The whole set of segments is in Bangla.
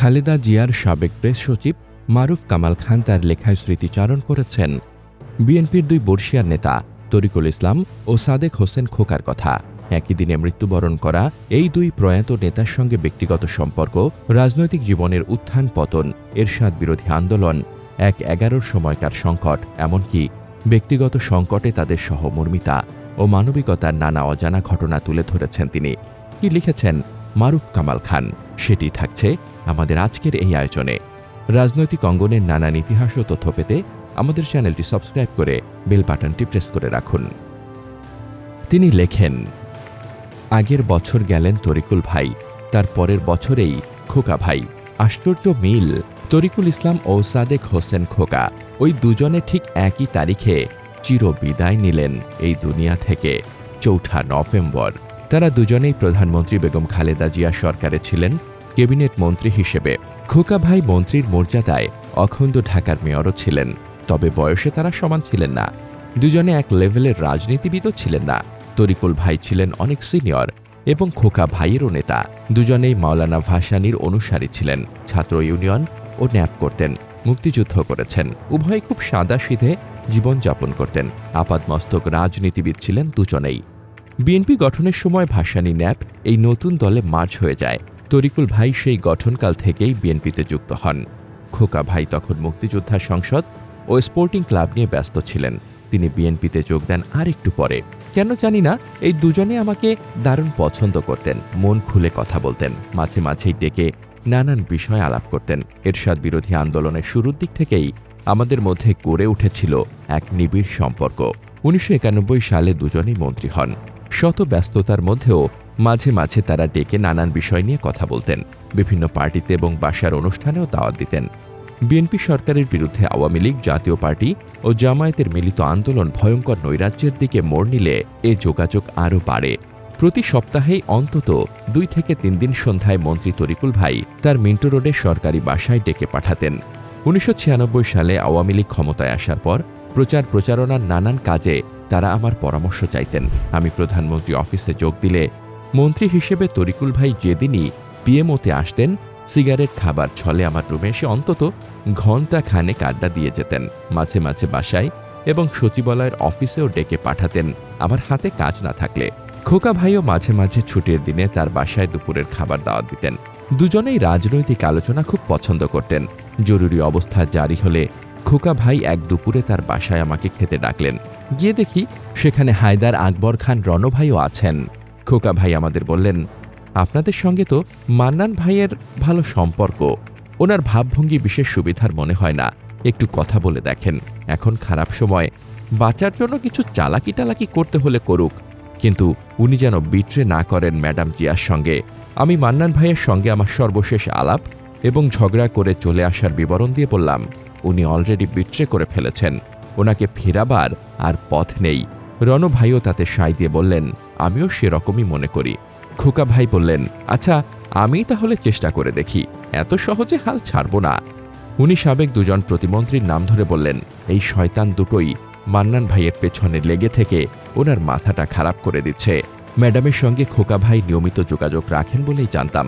খালেদা জিয়ার সাবেক প্রেস সচিব মারুফ কামাল খান তার লেখায় স্মৃতিচারণ করেছেন। বিএনপির দুই বর্ষিয়ার নেতা তরিকুল ইসলাম ও সাদেক হোসেন খোকার কথা। একই দিনে মৃত্যুবরণ করা এই দুই প্রয়াত নেতার সঙ্গে ব্যক্তিগত সম্পর্ক, রাজনৈতিক জীবনের উত্থান পতন, এরশাদ বিরোধী আন্দোলন, এক এগারোর সময়কার সংকট, এমনকি ব্যক্তিগত সংকটে তাদের সহমর্মিতা ও মানবিকতার নানা অজানা ঘটনা তুলে ধরেছেন তিনি। কি লিখেছেন মারুফ কামাল খান। সেটি থাকছে আমাদের আজকের এই আয়োজনে। রাজনৈতিক অঙ্গনের নানান ইতিহাস ও তথ্য পেতে আমাদের চ্যানেলটি সাবস্ক্রাইব করে বেল বাটনটি প্রেস করে রাখুন। তিনি লেখেন, আগের বছর গেলেন তরিকুল ভাই, তার পরের বছরেই খোকা ভাই। আশ্চর্য মিল, তরিকুল ইসলাম ও সাদেক হোসেন খোকা। ওই দুজনে ঠিক একই তারিখে চির বিদায় নিলেন এই দুনিয়া থেকে চৌঠা নভেম্বর। তারা দুজনেই প্রধানমন্ত্রী বেগম খালেদা জিয়া সরকারে ছিলেন, ক্যাবিনেট মন্ত্রী হিসেবে। খোকা ভাই মন্ত্রীর মর্যাদায় অখণ্ড ঢাকার মেয়রও ছিলেন, তবে বয়সে তারা সমান ছিলেন না। দুজনে এক লেভেলের রাজনীতিবিদও ছিলেন না। তরিকুল ভাই ছিলেন অনেক সিনিয়র এবং খোকা ভাইয়েরও নেতা। দুজনেই মাওলানা ভাসানির অনুসারী ছিলেন, ছাত্র ইউনিয়ন ও ন্যাপ করতেন, মুক্তিযুদ্ধ করেছেন, উভয়ে খুব সাদা সিধে জীবনযাপন করতেন। আপাদমস্তক রাজনীতিবিদ ছিলেন দুজনেই। বিএনপি গঠনের সময় ভাসানী ন্যাপ এই নতুন দলে মার্চ হয়ে যায়। তরিকুল ভাই সেই গঠনকাল থেকেই বিএনপিতে যুক্ত হন। খোকা ভাই তখন মুক্তিযোদ্ধা সংসদ ও স্পোর্টিং ক্লাব নিয়ে ব্যস্ত ছিলেন। তিনি বিএনপিতে যোগ দেন আর একটু পরে। কেন জানি না, এই দুজনে আমাকে দারুণ পছন্দ করতেন, মন খুলে কথা বলতেন, মাঝে মাঝেই ডেকে নানান বিষয় আলাপ করতেন। এরশাদ বিরোধী আন্দোলনের শুরুর দিক থেকেই আমাদের মধ্যে গড়ে উঠেছিল এক নিবিড় সম্পর্ক। উনিশশো একানব্বই সালে দুজনেই মন্ত্রী হন। শত ব্যস্ততার মধ্যেও মাঝে মাঝে তারা ডেকে নানান বিষয় নিয়ে কথা বলতেন, বিভিন্ন পার্টিতে এবং বাসার অনুষ্ঠানেও দাওয়াত দিতেন। বিএনপি সরকারের বিরুদ্ধে আওয়ামী লীগ, জাতীয় পার্টি ও জামায়াতের মিলিত আন্দোলন ভয়ঙ্কর নৈরাজ্যের দিকে মোড় নিলে এ যোগাযোগ আরও বাড়ে। প্রতি সপ্তাহেই অন্তত দুই থেকে তিন দিন সন্ধ্যায় মন্ত্রী তরিকুল ভাই তার মিন্টো রোডে সরকারি বাসায় ডেকে পাঠাতেন। উনিশশো ছিয়ানব্বই সালে আওয়ামী লীগ ক্ষমতায় আসার পর প্রচার প্রচারণার নানান কাজে তারা আমার পরামর্শ চাইতেন। আমি প্রধানমন্ত্রী অফিসে যোগ দিলে মন্ত্রী হিসেবে তরিকুল ভাই যেদিনই পিএমওতে আসতেন, সিগারেট খাবার ছলে আমার রুমে এসে অন্তত ঘণ্টা খানেক আড্ডা দিয়ে যেতেন, মাঝে মাঝে বাসায় এবং সচিবালয়ের অফিসেও ডেকে পাঠাতেন। আমার হাতে কাজ না থাকলে খোকা ভাইও মাঝে মাঝে ছুটির দিনে তার বাসায় দুপুরের খাবার দাওয়া দিতেন। দুজনেই রাজনৈতিক আলোচনা খুব পছন্দ করতেন। জরুরি অবস্থা জারি হলে খোকা ভাই এক দুপুরে তার বাসায় আমাকে খেতে ডাকলেন। গিয়ে দেখি সেখানে হায়দার আকবর খান রণভাইও আছেন। খোকা ভাই আমাদের বললেন, আপনাদের সঙ্গে তো মান্নান ভাইয়ের ভালো সম্পর্ক। ওনার ভাবভঙ্গি বিশেষ সুবিধার মনে হয় না। একটু কথা বলে দেখেন। এখন খারাপ সময়। বাঁচার জন্য কিছু চালাকি টালাকি করতে হলে করুক। কিন্তু উনি যেন বিট্রে না করেন ম্যাডাম জিয়ার সঙ্গে। আমি মান্নান ভাইয়ের সঙ্গে আমার সর্বশেষ আলাপ এবং ঝগড়া করে চলে আসার বিবরণ দিয়ে বললাম, উনি অলরেডি বিট্রে করে ফেলেছেন। ওনাকে ফেরাবার আর পথ নেই। রণ ভাইও তাতে সায় দিয়ে বললেন, আমিও সেরকমই মনে করি। খোকা ভাই বললেন আচ্ছা আমি তাহলে চেষ্টা করে দেখি। এত সহজে হাল ছাড়ব না। উনি সাবেক দুজন প্রতিমন্ত্রীর নাম ধরে বললেন, এই শয়তান দুটোই মান্নান ভাইয়ের পেছনে লেগে থেকে ওনার মাথাটা খারাপ করে দিচ্ছে। ম্যাডামের সঙ্গে খোকা ভাই নিয়মিত যোগাযোগ রাখেন বলেই জানতাম।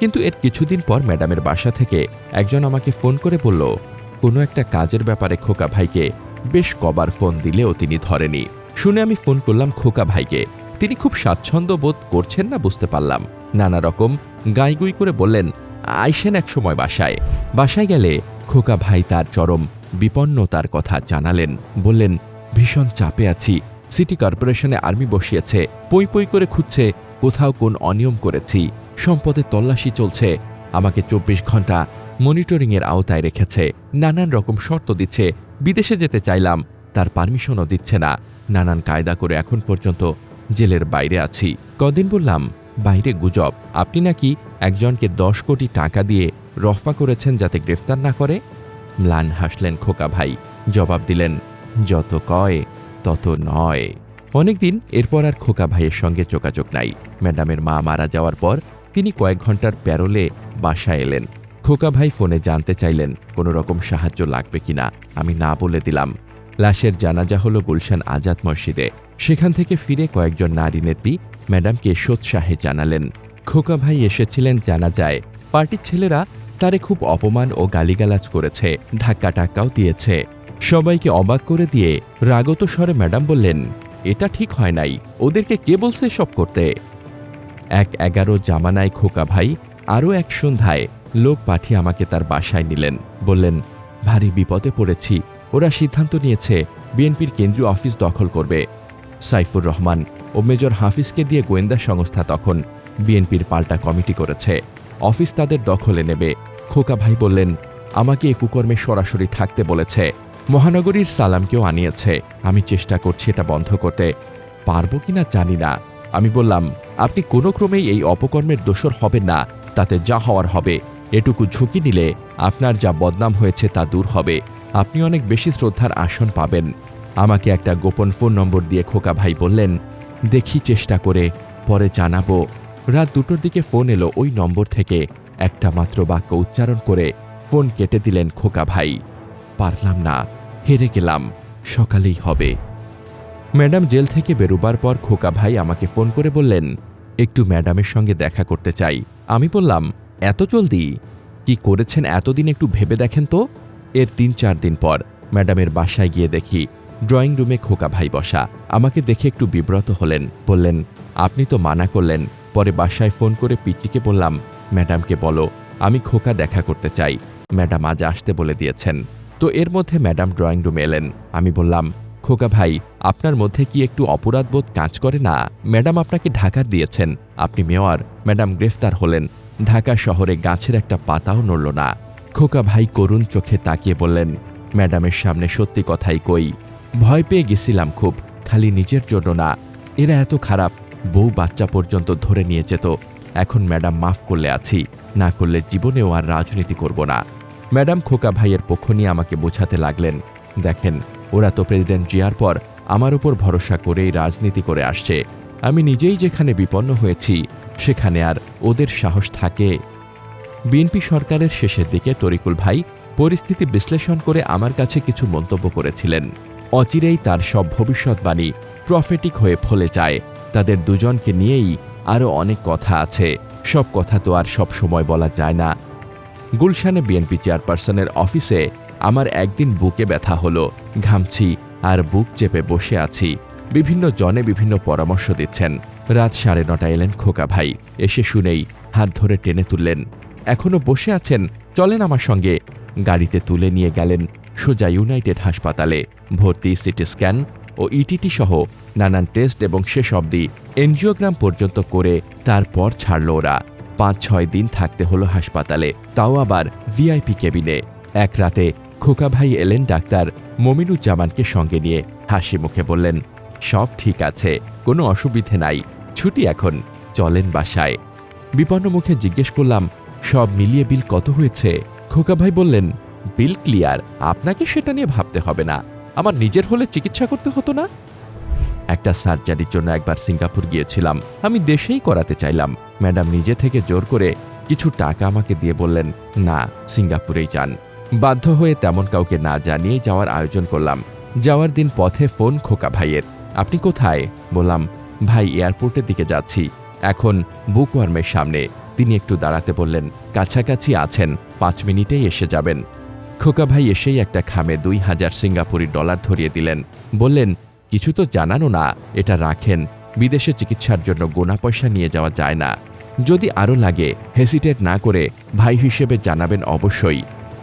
কিন্তু এর কিছুদিন পর ম্যাডামের বাসা থেকে একজন আমাকে ফোন করে বলল, কোনো একটা কাজের ব্যাপারে খোকা ভাইকে বেশ কবার ফোন দিলেও তিনি ধরেনি। শুনে আমি ফোন করলাম খোকা ভাইকে। তিনি খুব স্বাচ্ছন্দ্য বোধ করছেন না বুঝতে পারলাম। নানা রকম গাইগুই করে বললেন, আইসেন এক সময় বাসায়। বাসায় গেলে খোকা ভাই তার চরম বিপন্নতার কথা জানালেন। বললেন, ভীষণ চাপে আছি। সিটি কর্পোরেশনে আর্মি বসিয়েছে। পই পই করে খুঁজছে কোথাও কোন অনিয়ম করেছি। সম্পদের তল্লাশি চলছে। আমাকে চব্বিশ ঘণ্টা মনিটরিংয়ের আওতায় রেখেছে। নানান রকম শর্ত দিচ্ছে। বিদেশে যেতে চাইলাম, তার পারমিশনও দিচ্ছে না। নানান কায়দা করে এখন পর্যন্ত জেলের বাইরে আছি। কদিন বললাম, বাইরে গুজব। আপনি নাকি একজনকে দশ কোটি টাকা দিয়ে রফা করেছেন যাতে গ্রেফতার না করে? ম্লান হাসলেন খোকা ভাই। জবাব দিলেন, যত কয়, তত নয়। অনেকদিন এরপর আর খোকা ভাইয়ের সঙ্গে যোগাযোগ নাই। ম্যাডামের মা মারা যাওয়ার পর তিনি কয়েক ঘণ্টার প্যারোলে বাসায় এলেন। খোকা ভাই ফোনে জানতে চাইলেন কোনো রকম সাহায্য লাগবে কিনা, আমি না বলে দিলাম। লাশের জানাজা হলো গুলশান আজাদ মসজিদে। সেখান থেকে ফিরে কয়েকজন নারী নেত্রী ম্যাডামকে সোৎসাহে জানালেন। খোকা ভাই এসেছিলেন জানা যায় পার্টির ছেলেরা তারে খুব অপমান ও গালিগালাজ করেছে, ধাক্কা টাক্কাও দিয়েছে। সবাইকে অবাক করে দিয়ে রাগত স্বরে ম্যাডাম বললেন, এটা ঠিক হয় নাই, ওদেরকে কে বলছে সব করতে? এক এগারো জামানায় খোকা ভাই আরও এক সন্ধ্যায় লোক পাঠিয়ে আমাকে তার বাসায় নিলেন। বললেন, ভারী বিপদে পড়েছি। ওরা সিদ্ধান্ত নিয়েছে, বিএনপির কেন্দ্রীয় অফিস দখল করবে। সাইফুর রহমান ও মেজর হাফিজকে দিয়ে গোয়েন্দা সংস্থা তখন বিএনপির পাল্টা কমিটি করেছে। অফিস তাদের দখলে নেবে। খোকা ভাই বললেন, আমাকে এ কুকর্মে সরাসরি থাকতে বলেছে। মহানগরীর সালামকেও আনিয়েছে। আমি চেষ্টা করছি এটা বন্ধ করতে। পারব কিনা জানি না। আমি বললাম, আপনি কোনো ক্রমেই এই অপকর্মের দোষর হবেন না। তাতে যা হওয়ার হবে। এটুকু ঝুঁকি নিলে আপনার যা বদনাম হয়েছে তা দূর হবে। আপনি অনেক বেশি শ্রদ্ধার আসন পাবেন। আমাকে একটা গোপন ফোন নম্বর দিয়ে খোকা ভাই বললেন, দেখি চেষ্টা করে, পরে জানাব। রাত দুটোর দিকে ফোন এলো ওই নম্বর থেকে। একটা মাত্র বাক্য উচ্চারণ করে ফোন কেটে দিলেন খোকা ভাই। পারলাম না, হেরে গেলাম, সকালেই হবে। ম্যাডাম জেল থেকে বেরোবার পর খোকা ভাই আমাকে ফোন করে বললেন, একটু ম্যাডামের সঙ্গে দেখা করতে চাই। আমি বললাম এত জলদি? কি করেছেন এতদিন একটু ভেবে দেখেন তো? এর তিন চার দিন পর ম্যাডামের বাসায় গিয়ে দেখি ড্রয়িং রুমে খোকা ভাই বসা। আমাকে দেখে একটু বিব্রত হলেন, বললেন, আপনি তো মানা করলেন, পরে বাসায় ফোন করে পিচিকে বললাম, ম্যাডামকে বলো, আমি খোকা দেখা করতে চাই। ম্যাডাম আজ আসতে বলে দিয়েছেন। তো এর মধ্যে ম্যাডাম ড্রয়িং রুমে এলেন। আমি বললাম, খোকা ভাই, আপনার মধ্যে কি একটু অপরাধবোধ কাজ করে না? ম্যাডাম আপনাকে ঢাকার দিয়েছেন, আপনি মেয়র, ম্যাডাম গ্রেফতার হলেন। ঢাকা শহরে গাছের একটা পাতাও নড়ল না। খোকা ভাই করুণ চোখে তাকিয়ে বললেন, ম্যাডামের সামনে সত্যি কথাই কই। ভয় পেয়ে গেছিলাম খুব, খালি নিজের জন্য না। এরা এত খারাপ, বউ বাচ্চা পর্যন্ত ধরে নিয়ে যেত এখন ম্যাডাম মাফ করলে আছি, না করলে জীবনেও আর রাজনীতি করব না। ম্যাডাম খোকা ভাইয়ের পক্ষ নিয়ে আমাকে বোঝাতে লাগলেন, দেখেন, ওরা তো প্রেসিডেন্ট জিয়ার পর আমার উপর ভরসা করেই রাজনীতি করে আসছে। আমি নিজেই যেখানে বিপন্ন হয়েছি সেখানে আর ওদের সাহস থাকে। বিএনপি সরকারের শেষের দিকে তরিকুল ভাই পরিস্থিতি বিশ্লেষণ করে আমার কাছে কিছু মন্তব্য করেছিলেন। অচিরেই তার সব ভবিষ্যৎবাণী প্রফেটিক হয়ে ফলে যায়। তাদের দুজনকে নিয়েই আরও অনেক কথা আছে। সব কথা তো আর সব সময় বলা যায় না। গুলশানে বিএনপি চেয়ারপারসনের অফিসে আমার একদিন বুকে ব্যথা হলো। ঘামছি আর বুক চেপে বসে আছি। বিভিন্ন জনে বিভিন্ন পরামর্শ দিচ্ছেন। রাত সাড়ে নটা এলেন খোকা ভাই। এসে শুনেই হাত ধরে টেনে তুললেন। এখনও বসে আছেন, চলেন আমার সঙ্গে। গাড়িতে তুলে নিয়ে গেলেন সোজা ইউনাইটেড হাসপাতালে। ভর্তি সিটি স্ক্যান ও ইটিটি সহ নানান টেস্ট এবং শেষ অবধি এনজিওগ্রাম পর্যন্ত করে তারপর ছাড়ল ওরা। পাঁচ ছয় দিন থাকতে হলো হাসপাতালে, তাও আবার ভিআইপি কেবিনে। এক রাতে খোকা ভাই এলেন ডাক্তার মমিনুজ্জামানকে সঙ্গে নিয়ে। হাসি মুখে বললেন, সব ঠিক আছে, কোনো অসুবিধে নাই। ছুটি এখন, চলেন বাসায়। বিপন্ন মুখে জিজ্ঞেস করলাম, সব মিলিয়ে বিল কত হয়েছে? খোকা ভাই বললেন, বিল ক্লিয়ার, আপনাকে সেটা নিয়ে ভাবতে হবে না। আমার নিজের হলে চিকিৎসা করতে হতো না? একটা সার্জারির জন্য একবার সিঙ্গাপুর গিয়েছিলাম, আমি দেশেই করাতে চাইলাম। ম্যাডাম নিজে থেকে জোর করে কিছু টাকা আমাকে দিয়ে বললেন, না, সিঙ্গাপুরেই যান। বাধ্য হয়ে তেমন কাউকে না জানিয়ে যাওয়ার আয়োজন করলাম। যাওয়ার দিন পথে ফোন খোকা ভাইয়ের, আপনি কোথায়? বললাম ভাই এয়ারপোর্টের দিকে যাচ্ছি। এখন বুকওয়ার্মের সামনে। তিনি একটু দাঁড়াতে বললেন, কাছাকাছি আছেন, পাঁচ মিনিটেই এসে যাবেন। খোকা ভাই এসেই একটা খামে দুই হাজার সিঙ্গাপুরি ডলার ধরিয়ে দিলেন। বললেন, কিছু তো জানানো না, এটা রাখেন। বিদেশে চিকিৎসার জন্য গোনা পয়সা নিয়ে যাওয়া যায় না। যদি আরও লাগে, হেসিটেট না করে ভাই হিসেবে জানাবেন অবশ্যই।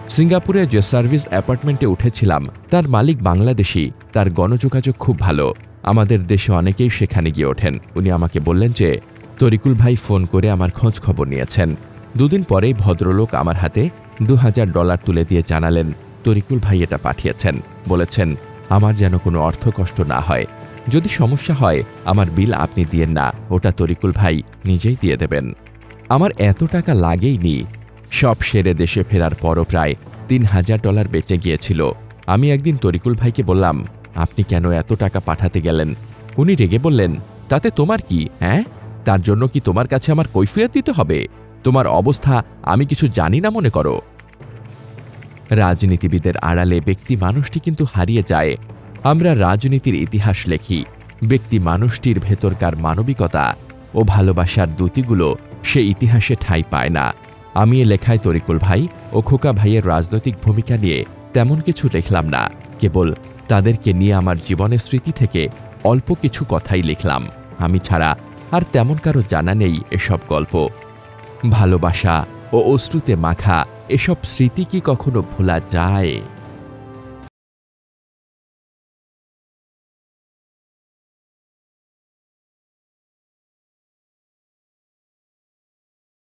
সিঙ্গাপুরে যে সার্ভিস অ্যাপার্টমেন্টে উঠেছিলাম, তার মালিক বাংলাদেশি, তার গণযোগাযোগ খুব ভালো। আমাদের দেশে অনেকেই সেখানে গিয়ে ওঠেন। উনি আমাকে বললেন যে, তরিকুল ভাই ফোন করে আমার খোঁজ খবর নিয়েছেন। দুদিন পরেই ভদ্রলোক আমার হাতে দু হাজার ডলার তুলে দিয়ে জানালেন, তরিকুল ভাই এটা পাঠিয়েছেন। বলেছেন, আমার যেন কোনো অর্থ কষ্ট না হয়। যদি সমস্যা হয়, আমার বিল আপনি দিয়েন না, ওটা তরিকুল ভাই নিজেই দিয়ে দেবেন। আমার এত টাকা লাগেইনি। সব সেরে দেশে ফেরার পরও প্রায় তিন হাজার ডলার বেঁচে গিয়েছিল। আমি একদিন তরিকুল ভাইকে বললাম আপনি কেন এত টাকা পাঠাতে গেলেন? উনি রেগে বললেন, তাতে তোমার কি হ্যাঁ? তার জন্য কি তোমার কাছে আমার কৈফিয়ত দিতে হবে? তোমার অবস্থা আমি কিছু জানি না, মনে করো? রাজনীতিবিদের আড়ালে ব্যক্তি মানুষটি কিন্তু হারিয়ে যায়। আমরা রাজনীতির ইতিহাস লেখি। ব্যক্তি মানুষটির ভেতরকার মানবিকতা ও ভালোবাসার দ্যুতিগুলো সে ইতিহাসে ঠাঁই পায় না। আমি এ লেখায় তরিকুল ভাই ও খোকা ভাইয়ের রাজনৈতিক ভূমিকা নিয়ে তেমন কিছু লিখলাম না, কেবল তাদেরকে নিয়ে আমার জীবনের স্মৃতি থেকে অল্প কিছু কথাই লিখলাম। আমি ছাড়া আর তেমন কারও জানা নেই এসব গল্প। ভালোবাসা ও অশ্রুতে মাখা এসব স্মৃতি কি কখনো ভোলা যায়?